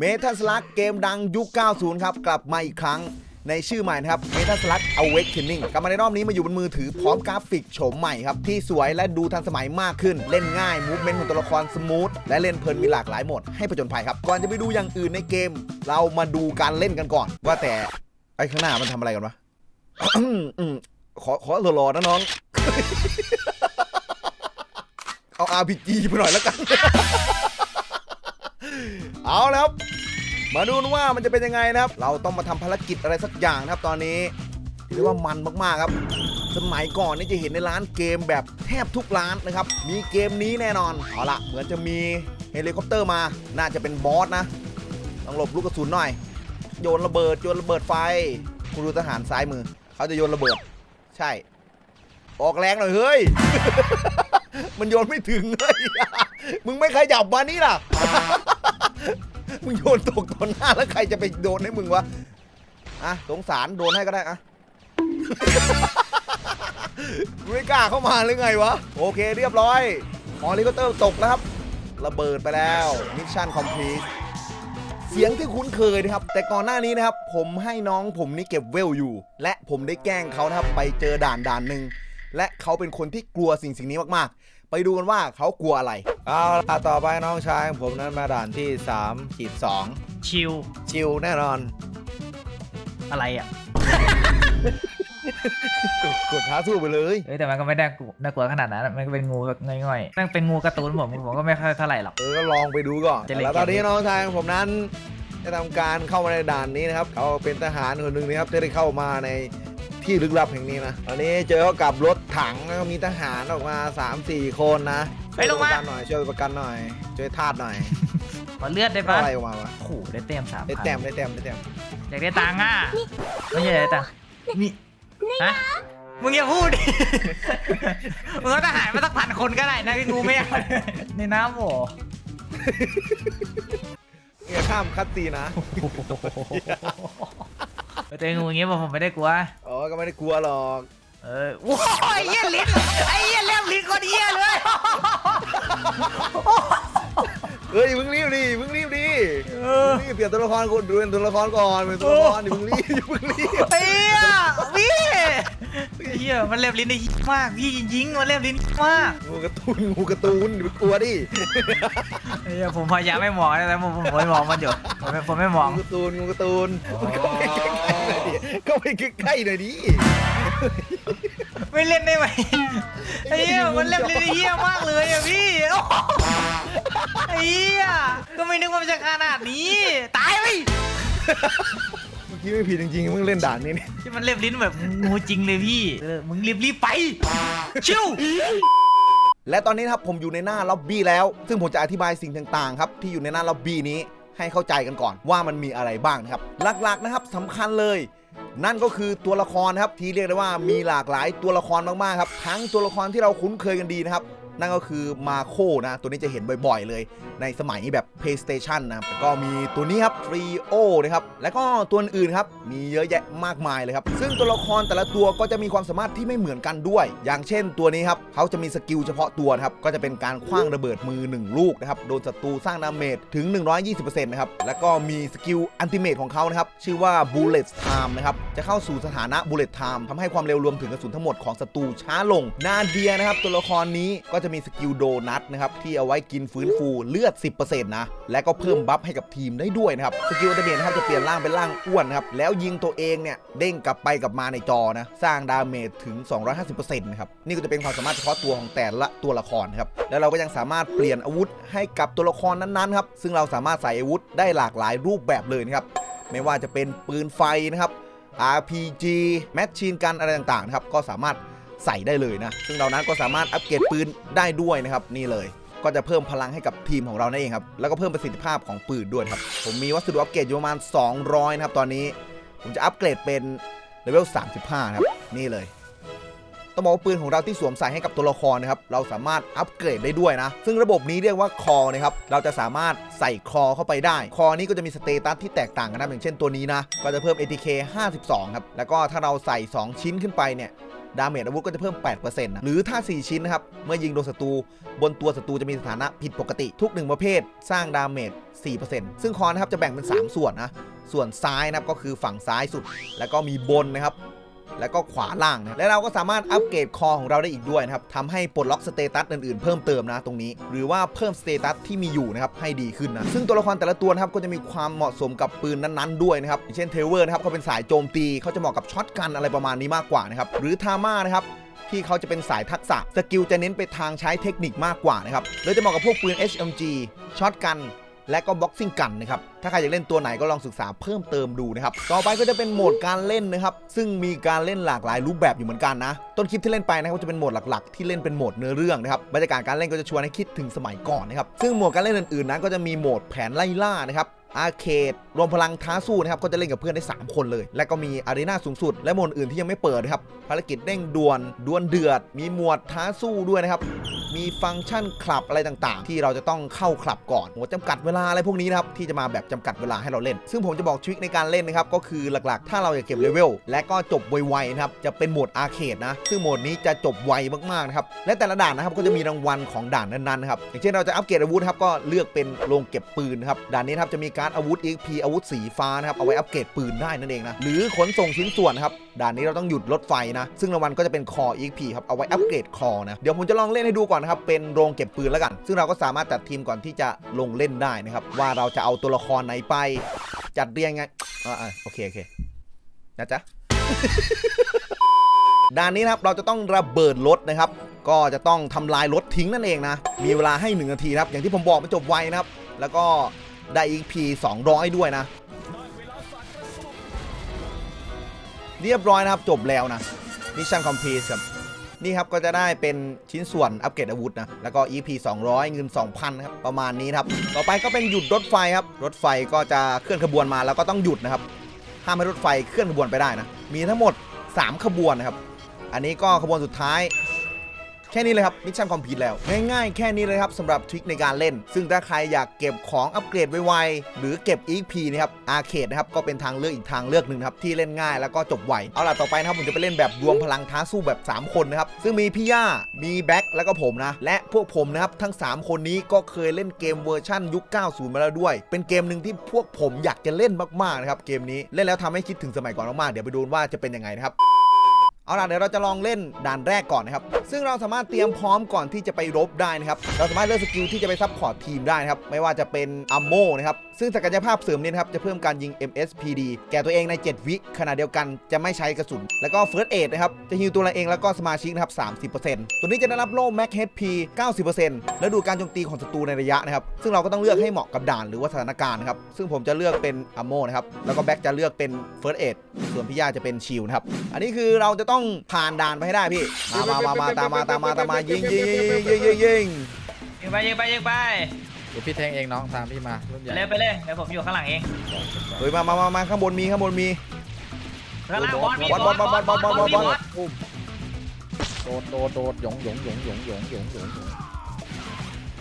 เมทัลสลักเกมดังยุค 90 ครับ กลับมาอีกครั้งในชื่อใหม่นะครับเมทัลสลัก Awakening กลับมาในรอบนี้มาอยู่บนมือถือพร้อมกราฟิกโฉมใหม่ครับ ที่สวยและดูทันสมัยมากขึ้น เล่นง่ายมูฟเมนต์ของตัวละครสมูทและเล่นเพลินมีหลากหลายโหมดให้ประจนภัยครับ ก่อนจะไปดูอย่างอื่นในเกม เรามาดูการเล่นกันก่อน ว่าแต่ไอ้ข้างหน้ามันทำอะไรกันวะอืมขอขอรอๆนะน้อง เอา RPG ไปหน่อยแล้วกัน เอาแล้วครับมาดูนว่ามันจะเป็นยังไงนะครับ เราต้องมาทำภารกิจอะไรสักอย่างนะครับตอนนี้เรียกว่ามันมากๆครับ สมัยก่อนนี่จะเห็นในร้านเกมแบบแทบทุกร้านนะครับ มีเกมนี้แน่นอน เอาละเหมือนจะมีเฮลิคอปเตอร์มา น่าจะเป็นบอสนะ ต้องหลบลูกกระสุนหน่อย โยนระเบิด โยนระเบิดไฟ คุณดูทหารซ้ายมือ เขาจะโยนระเบิด ใช่ ออกแรงหน่อยเฮ้ย มันโยนไม่ถึงเลย มึงไม่ขยับมานี่ล่ะ มึงโยนตกต่อหน้าแล้วใครจะไปโดนให้มึงวะอะสงสารโดนให้ก็ได้อะไม่กล้าเข้ามาหรือไงวะ โอเคเรียบร้อยฮอลิคอปเตอร์ตกแล้วครับ ระเบิดไปแล้วมิชชั่นคอมพลีทเสียงที่คุ้นเคยนะครับ แต่ก่อนหน้านี้นะครับ ผมให้น้องผมนี่เก็บเวลอยู่ และผมได้แกล้งเขานะครับ ไปเจอด่านด่านหนึ่งและเขาเป็นคนที่กลัวสิ่งสิ่งนี้มากๆ ไปดูกันว่าเขากลัวอะไร เอาล่ะต่อไปน้องชายของผมนั้นมาด่านที่3ขีด2ชิลชิลแน่นอนอะไรอะกดท้าสู้ไปเลยเอ้ยแต่มันก็ไม่ได้กลัวน่ากลัวขนาดนั้นอะมันก็เป็นงูแบบง่อยๆนั่งเป็นงูการ์ตูนผมผมก็ไม่ค่อยเท่าไหร่หรอก เออก็ลองไปดูก่อนจะเล่นแล้วตอนนี้เกมนี้ น้องชายของผมนั้นจะทำการเข้ามาในด่านนี้นะครับเขาเป็นทหารคนหนึ่งนะครับที่ได้เข้ามาใน ที่ลึกลับแห่งนี้นะตอนนี้เจอเขากับรถถังแล้วก็มีทหารออกมา 3-4 คนนะไปลงมา ช่วยประกันหน่อยช่วยประกันหน่อยช่วยทาสหน่อยขอเลือดได้ได้ปะอะไรออกมาวะโอ้โหได้เต็มสามได้พันแต้มได้แต้มได้แต้มอยากได้ตังค์อะไม่ใช่ได้ตังค์นี่ฮะมึงอย่าพูดดิ มึงก็ทหารมาสักพันคนก็ได้นะพี่งูไม่เอาในน้ำโหเนี่ยข้ามคัตตีนะ แต่งูอย่างเงี้ยผมไม่ได้กลัว อ๋อก็ไม่ได้กลัวหรอกเออโอ้ยเหี้ยลิ้นไอ้เหี้ยเล่มลิ้นคนเหี้ยเลยเฮ้ยอย่าเพิ่งรีบดิอย่าเพิ่งรีบดิอย่าเพิ่งรีบเปลี่ยนตัวละครก่อนดูเป็นตัวละครก่อนเป็นตัวละครอย่าเพิ่งรีบอย่าเพิ่งรีบ เฮียพี่เฮียมันเล็บลิ้นได้ยิงมากพี่จริงๆมันเล็บลิ้นมากงูการ์ตูนงูการ์ตูนอย่าไปกลัวดิเฮียผมพยายามไม่มองนะแต่ผมผมไม่มองมันอยู่ผมไม่ผมไม่มอง งูการ์ตูนงูการ์ตูนก็ไปใกล้ๆหน่อยดิไม่เล่นได้ไหมไอ้เฮียมันเล็บลิ้นได้เฮียมากเลยอะพี่โอ้โหไอ้เฮียก็ไม่นึกว่ามันจะขนาดนี้ตายไปเมื่อกี้ไม่ผิดจริงๆมึงเล่นด่านนี้นี่ที่มันเล็บลิ้นแบบงูจริงเลยพี่เออมึงรีบรีบๆไป ชิว และตอนนี้นะครับผมอยู่ในหน้าล็อบบี้แล้ว ซึ่งผมจะอธิบายสิ่งต่างๆครับที่อยู่ในหน้าล็อบบี้นี้ ให้เข้าใจกันก่อนว่ามันมีอะไรบ้างนะครับ หลักๆนะครับสำคัญเลย นั่นก็คือตัวละครนะครับที่เรียกได้ว่ามีหลากหลายตัวละครมากๆครับทั้งตัวละครที่เราคุ้นเคยกันดีนะครับ นั่นก็คือมาโคนะตัวนี้จะเห็นบ่อยๆเลย ในสมัยแบบ PlayStation นะครับก็มีตัวนี้ครับฟรีโอนะครับแล้วก็ตัวอื่นครับมีเยอะแยะมากมายเลยครับ ซึ่งตัวละครแต่ละตัวก็จะมีความสามารถที่ไม่เหมือนกันด้วย อย่างเช่นตัวนี้ครับเขาจะมีสกิลเฉพาะตัวนะครับก็จะเป็นการคว้างระเบิดมือ 1 ลูกนะครับโดนศัตรูสร้างดาเมจถึง 120%นะครับแล้วก็มีสกิลอันติเมทของเขานะครับชื่อว่า Bullet Time นะครับจะเข้าสู่สถานะ Bullet Time ทำให้ความเร็วรวมถึงกระสุนทั้งหมดของศัตรูช้าลงนาเดียนะครับตัวละครนี้ก็จะมีสกิลโดนัทนะครับที่เอาไว้กินฟื้นฟูเลือด 10%นะ และก็เพิ่มบัฟให้กับทีมได้ด้วยนะครับ สกิลอันติเมทนะครับจะเปลี่ยนร่างเป็นร่างอ้วนนะครับ แล้วยิงตัวเองเนี่ยเด้งกลับไปกลับมาในจอนะ สร้างดาเมจถึง 250%นะครับ นี่ก็จะเป็นความสามารถเฉพาะตัวของแต่ละตัวละครนะครับ แล้วเราก็ยังสามารถเปลี่ยนอาวุธให้กับตัวละครนั้นๆครับ ซึ่งเราสามารถใส่อาวุธได้หลากหลายรูปแบบเลยนะครับ ไม่ว่าจะเป็นปืนไฟนะครับ RPG แมชชีนกันอะไรต่างๆนะครับ ก็สามารถ ใส่ได้เลยนะ ซึ่งเรานั้นก็สามารถอัปเกรดปืนได้ด้วยนะครับ นี่เลย ก็จะเพิ่มพลังให้กับทีมของเรานั่นเองครับ แล้วก็เพิ่มประสิทธิภาพของปืนด้วยครับ ผมมีวัสดุอัปเกรดอยู่ประมาณ 200 นะครับ ตอนนี้ ผมจะอัปเกรดเป็นเลเวล 35 นะครับ นี่เลยต้องบอกว่าปืนของเราที่สวมใส่ให้กับตัวละครนะครับ เราสามารถอัปเกรดได้ด้วยนะ ซึ่งระบบนี้เรียกว่าคอนะครับ เราจะสามารถใส่คอเข้าไปได้ คอนี้ก็จะมีสเตตัสที่แตกต่างกันนะอย่างเช่นตัวนี้นะ ก็จะเพิ่ม ATK 52 ครับ แล้วก็ถ้าเราใส่ 2 ชิ้นขึ้นไปเนี่ย ดาเมจอาวุธก็จะเพิ่ม 8%นะหรือถ้า 4 ชิ้นนะครับ เมื่อยิงโดนศัตรูบนตัวศัตรูจะมีสถานะผิดปกติทุกหนึ่งประเภท สร้างดาเมจ 4%ซึ่งคอนนะครับจะแบ่งเป็น 3 ส่วนนะ ส่วนซ้ายนะครับก็คือฝั่งซ้ายสุด แล้วก็มีบนนะครับ แล้วก็ขวาล่างนะและเราก็สามารถอัปเกรดคอของเราได้อีกด้วยนะครับทำให้ปลดล็อกสเตตัสอื่นๆเพิ่มเติมนะตรงนี้ หรือว่าเพิ่มสเตตัสที่มีอยู่นะครับให้ดีขึ้นนะซึ่งตัวละครแต่ละตัวนะครับก็จะมีความเหมาะสมกับปืนนั้นๆด้วยนะครับเช่นเทเวอร์นะครับเขาเป็นสายโจมตีเขาจะเหมาะกับช็อตกันอะไรประมาณนี้มากกว่านะครับหรือทาม่านะครับที่เขาจะเป็นสายทักษะสกิลจะเน้นไปทางใช้เทคนิคมากกว่านะครับโดยจะเหมาะกับพวกปืน HMG ช็อตกัน และก็บ็อกซิ่งกันนะครับ ถ้าใครอยากเล่นตัวไหนก็ลองศึกษาเพิ่มเติมดูนะครับ ต่อไปก็จะเป็นโหมดการเล่นนะครับ ซึ่งมีการเล่นหลากหลายรูปแบบอยู่เหมือนกันนะ ต้นคลิปที่เล่นไปนะครับจะเป็นโหมดหลักๆ ที่เล่นเป็นโหมดเนื้อเรื่องนะครับ บรรยากาศการเล่นก็จะชวนให้คิดถึงสมัยก่อนนะครับ ซึ่งโหมดการเล่นอื่นๆนั้นก็จะมีโหมดแผนไล่ล่านะครับ อาร์เคดรวมพลังท้าสู้นะครับก็จะเล่นกับเพื่อนได้ 3 คนเลย และก็มีอารีนาสูงสุด และโหมดอื่นที่ยังไม่เปิดครับภารกิจเร่งด่วนดวลเดือด มีหมวดท้าสู้ด้วยนะครับมีฟังก์ชันคลับอะไรต่างๆ ที่เราจะต้องเข้าคลับก่อนหัวจำกัดเวลาอะไรพวกนี้นะครับที่จะมาแบบจำกัดเวลาให้เราเล่น ซึ่งผมจะบอกทริคในการเล่นนะครับก็คือหลักๆ ถ้าเราอยากเก็บเลเวลและก็จบไวๆนะครับจะเป็นโหมดอาร์เคดนะซึ่งโหมดนี้จะจบไวมากๆนะครับและแต่ละด่านนะครับก็จะมีรางวัลของด่านนั้นๆนะครับอย่างเช่นเราจะอัปเกรดอาวุธครับก็เลือกเป็นโรงเก็บปืนนะครับด่านนี้ครับจะมีการดอาวุธ EXP อาวุธสีฟ้านะครับเอาไว้อัปเกรดปืนได้นั่นเองนะหรือขนส่งชิ้นส่วนนครับด่านนี้เราต้องหยุดรถไฟนะซึ่งรางวัลก็จะเป็นคอ EXP ครับเอาไว้อัปเกรดคอนะเดี๋ยวผมจะลองเล่นให้ดูก่อนนะครับเป็นโรงเก็บปืนแล้วกัน ซึ่งเราก็สามารถจัดทีมก่อนที่จะลงเล่นได้นะครับว่าเราจะเอาตัวละครไหนไปจัดเรียงไงอ่าโอเคโอเคนะจ๊ะด่านนี้นะครับเราจะต้องระเบิดรถนะครับ ก็จะต้องทำลายรถทิ้งนั่นเองนะ มีเวลาให้ 1 นาทีครับ อย่างที่ผมบอกมันจบไวนะครับ แล้วก็ ได้ EP 200 ด้วยนะ เรียบร้อยนะครับจบแล้วนะมิชชั่นคอมพลีทครับนี่ครับก็จะได้เป็นชิ้นส่วนอัปเกรดอาวุธนะ แล้วก็ EP 200 เงิน 2,000นครับ ประมาณนี้ครับ ต่อไปก็เป็นหยุดรถไฟครับ รถไฟก็จะเคลื่อนขบวนมาแล้วก็ต้องหยุดนะครับ ห้ามให้รถไฟเคลื่อนขบวนไปได้นะ มีทั้งหมด 3 ขบวนนะครับ อันนี้ก็ขบวนสุดท้าย แค่นี้เลยครับมิชชั่นคอมพลีทแล้ว ง่ายๆ แค่นี้เลยครับสำหรับทริคในการเล่น ซึ่งถ้าใครอยากเก็บของอัปเกรดไวๆหรือเก็บ EP นะครับอาร์เคดนะครับก็เป็นทางเลือกอีกทางเลือกหนึ่งครับที่เล่นง่ายแล้วก็จบไวเอาล่ะต่อไปนะครับผมจะไปเล่นแบบรวมพลังท้าสู้แบบ 3 คนนะครับซึ่งมีพี่ย่ามีแบ็คแล้วก็ผมนะและพวกผมนะครับทั้ง 3 คนนี้ก็เคยเล่นเกมเวอร์ชั่นยุค 90 มาแล้วด้วย เป็นเกมหนึ่งที่พวกผมอยากจะเล่นมาก ๆ นะครับ เกมนี้ เล่นแล้วทำให้คิดถึงสมัยก่อนมาก ๆ เดี๋ยวไปดูว่าจะเป็นยังไงนะครับ เอาล่ะเดี๋ยวเราจะลองเล่นด่านแรกก่อนนะครับ ซึ่งเราสามารถเตรียมพร้อมก่อนที่จะไปรบได้นะครับ เราสามารถเลือกสกิลที่จะไปซัพพอร์ตทีมได้นะครับ ไม่ว่าจะเป็นอัมโมนะครับ ซึ่งศักยภาพเสริมนี้นะครับ จะเพิ่มการยิง MSPD แก่ตัวเองใน 7 วิขณะเดียวกันจะไม่ใช้กระสุน แล้วก็ First Aid นะครับ จะฮิวตัวเราเองแล้วก็สมาชิกนะครับ 30%ตัวนี้จะได้รับโล่ Max HP 90%แล้วดูการโจมตีของศัตรูในระยะนะครับ ซึ่งเราก็ต้องเลือกให้เหมาะกับด่านหรือว่าสถานการณ์นะครับ ซึ่งผมจะเลือกเป็นอัมโมนะครับ แล้วก็แบ็กจะเลือกเป็น First Aid ส่วนพี่ย่าจะเป็นชิลนะครับ อันนี้คือเราจะต้องผ่านด่านไปให้ได้พี่ มามามามาตามมาตามมาตามมายิงยิงยิงยิงยิงยิงยิงไปยิงไปยิงไปเดี๋ยวพี่แทงเองน้องตามพี่มารุ่นใหญ่เร็วไปเลยเดี๋ยวผมอยู่ข้างหลังเองเฮ้ยมามามามาข้างบนมีข้างบนมีข้างล่างบอสมีบอสบอสบอสบอสบอสบอสมีอุ้มโดดโดดโดดหยงหยงหยงหยงหยงหยงหยงหยง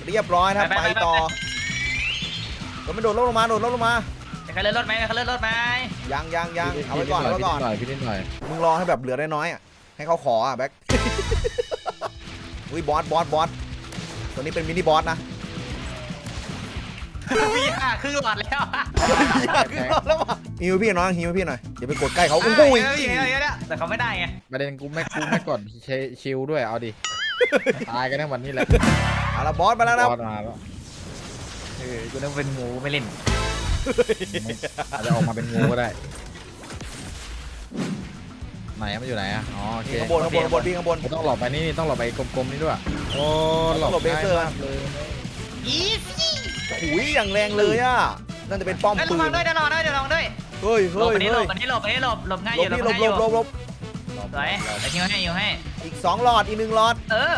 เรียบร้อยนะครับไปต่อก็ไม่โดดลงมาโดดลงมาจะใครเลื่อนรถไหมจะใครเลื่อนรถไหม ยังยังยังเอาไว้ก่อนเอาไว้ก่อน พี่นิดหน่อยพี่นิดหน่อยมึงรอให้แบบเหลือได้น้อยอะ ให้เขาขออะแบ็ค อุ้ยบอสบอสบอส ตัวนี้เป็นมินิบอสนะมีห่าครึ่งหลอดแล้วอะแล้วว่ะฮิวพี่น้องฮิวพี่หน่อยอย่าไปกดใกล้เขาเอโอ้อโหเดี๋ยวเดี๋ยวเดี๋ยวเดี๋ยวแต่เขาไม่ได้ไงประเด็นกูไม่กูไม่กดเชชิลด้วยเอาดิตายกันทั้งวันนี้แหละเอาละบอสมาแล้วนะบอสมาแล้วเออกูนึกว่าเป็นงูไม่เล่น อาจจะออกมาเป็นงูก็ได้ ไหนอะมันอยู่ไหนอะอ๋อโอเคข้างบนข้างบนข้างบนพี่ข้างบนต้องหลบไปนี่ต้องหลบไปกลมๆนี่ด้วย โอ้หลบต้องหลบเบง่ายเซอร์ มากเลยอีซี่หุยอย่างแรงเลยอะนั่นจะเป็นป้อมเฮ้ยปืระวังนด้วยเดี๋ยวระวังด้วยเดี๋ยวระวังด้วยเฮ้ยหลเฮ้บยอันนี้หลเฮ้ยบอันนี้หลบอันนี้หลบหลบง่ายหอลยู่บหลพี่บหลบง่ายหลอบหลยู่บหลบสวยแต่ยิงให้ยิงให้ อีกสองหลอดอีกหนึ่งหลอด เออ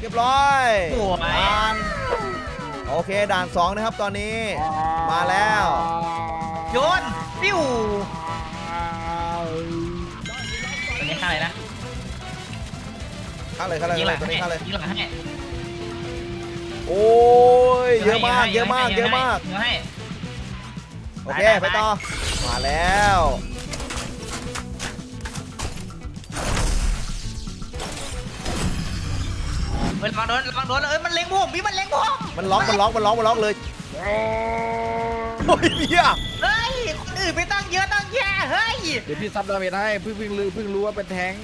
เรียบร้อยสวยด่าน โอเคด่านสองนะครับตอนนี้ มาแล้ว โยนปิ้วตัวนี้ข้าอะไรนะข้าเลยข้าเลยยองหลังเข้าเลยเข้าเลยยิงหงโอ้ยเยอะมากเยอะมากเยอะมากโอเคไปต่อมาแล้วเฮ้ยระวังโดนระวังโดนเอ้ยมันเล็งผมมีมันเล็งผม มันล็อกมันล็อกมันล็อกมันล็อกเลยโอ้ยเฮียเฮ้ย คนอื่นไปตั้งเยอะตั้งแยะเฮ้ย เดี๋ยวพี่ซับดาเมจให้เพิ่งเพิ่งรู้เพิ่งรู้ว่าเป็นแทงค์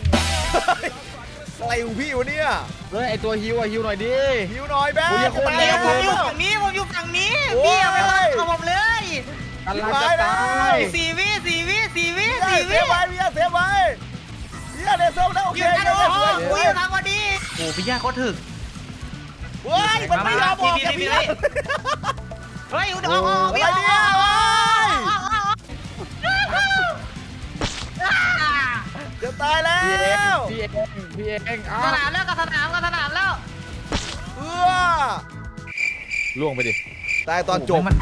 อะไรของพี่วะเนี่ยเฮ้ยไอตัวฮิวอะฮิวหน่อยดิ หิวหน่อยแบ๊โอ้ยจะคนตายเดีเดี๋ยยววผมอยู่ฝั่งนี้ ผมอยู่ฝั่งนี้โอ้ย พี่เอาไปเลยเอาผมเลยกำลังจะตายสี่วิสี่วิสี่วิเฮียสี่เซวิฟไว้เฮียเซฟไว้เฮียเดซเซฟแล้วโออเคยู่เฮีทายงเดโอ้ซโหเซฟกูอยู่ทางวันนี้โอ้พี่ยาเขาถึก เฮ้ยมันไม่ยอมออกจากพี่เลยเฮ้ยเอาเอาเอาอะไรพี่เอาเนี่ยเว้ยเอาเอาเอาเอาจะตายแล้พี่เองวพี่เองพี่เองอ้าสนามแล้วกับสนามกับสนามแล้วเออล่วงไปดิตายตอนจบโโหมัน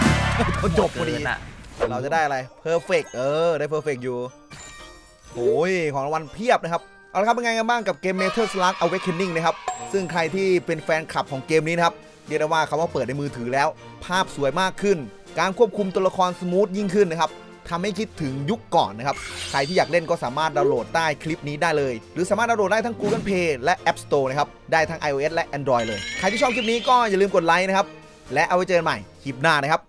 ตอนจบพอดีเกินอะเราจะได้อะไร perfect เออได้ perfect อยู่โอ้ยของรางวัลเพียบนะครับเอาละครับเป็นไงกันบ้างกับเกม Metal Slug Awakening นะครับ ซึ่งใครที่เป็นแฟนคลับของเกมนี้นะครับเรียกได้ว่าคำว่าเปิดในมือถือแล้ว ภาพสวยมากขึ้น การควบคุมตัวละครสมูทยิ่งขึ้นนะครับทำให้คิดถึงยุคก่อนนะครับ ใครที่อยากเล่นก็สามารถดาวน์โหลดใต้คลิปนี้ได้เลย หรือสามารถดาวน์โหลดได้ทั้ง Google Play และ App Store นะครับ ได้ทั้ง iOS และ Android เลย ใครที่ชอบคลิปนี้ก็อย่าลืมกดไลค์นะครับ และเอาไว้เจอกันใหม่คลิปหน้านะครับ